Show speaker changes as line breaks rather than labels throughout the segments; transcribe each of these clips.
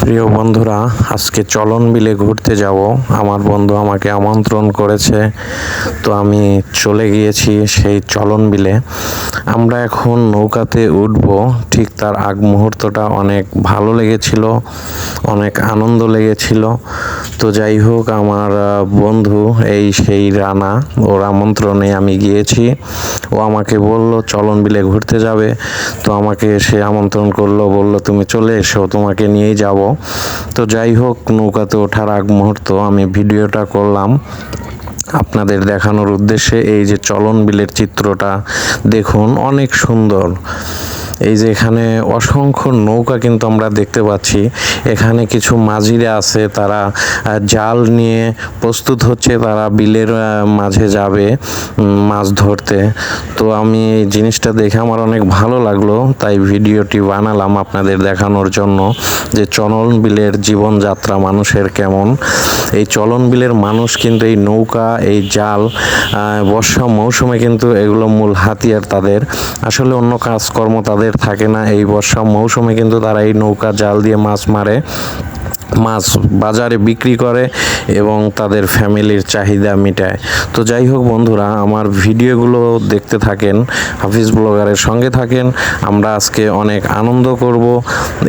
প্রিয় বন্ধুরা, আজকে চলন বিলে ঘুরতে যাব। আমার বন্ধু আমাকে আমন্ত্রণ করেছে। তো আমি চলে গিয়েছি সেই চলন বিলে আমরা এখন নৌকাতে উঠব। ঠিক তার আগ মুহূর্তটা অনেক ভালো লেগেছিল, অনেক আনন্দ লেগেছিল। তো যাই হোক, আমার বন্ধু, এই সেই রানা, ওর আমন্ত্রণে আমি গিয়েছি। ও আমাকে বলল, চলন বিলে ঘুরতে যাবে। তো আমাকে সে আমন্ত্রণ করল, বলল, তুমি চলে এসো, তোমাকে নিয়েই যাব। তো যাই হোক, নৌকাতে ওঠার আগ মুহূর্ত, আমি ভিডিওটা করলাম। আপনাদের দেখানোর উদ্দেশ্যে এই যে চলন বিলের চিত্রটা দেখুন অনেক সুন্দর। এই যে এখানে অসংখ্য নৌকা কিন্তু আমরা দেখতে পাচ্ছি। এখানে কিছু মাঝিরা আছে, তারা জাল নিয়ে প্রস্তুত হচ্ছে, তারা বিলের মাঝে যাবে মাছ ধরতে। তো আমি এই জিনিসটা দেখে আমার অনেক ভালো লাগল, তাই ভিডিওটি বানালাম আপনাদের দেখানোর জন্য যে চলন বিলের জীবনযাত্রা মানুষের কেমন। এই চলন বিলের মানুষ কিন্তু এই নৌকা, এই জাল বর্ষা মৌসুমে কিন্তু এগুলো মূল হাতিয়ার তাদের। আসলে অন্য কাজকর্ম তাদের থাকে না এই বর্ষা মৌসুমে কিন্তু তারা এই নৌকা জাল দিয়ে মাছ মারে, মাছ বাজারে বিক্রি করে এবং তাদের ফ্যামিলির চাহিদা মেটায়। তো যাই হোক বন্ধুরা, আমার ভিডিওগুলো দেখতে থাকেন, হাফিজ ব্লগারের সঙ্গে থাকেন, আমরা আজকে অনেক আনন্দ করব,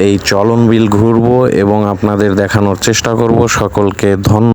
এই চলন বিল ঘুরবো এবং আপনাদের দেখানোর চেষ্টা করব। সকলকে ধন্য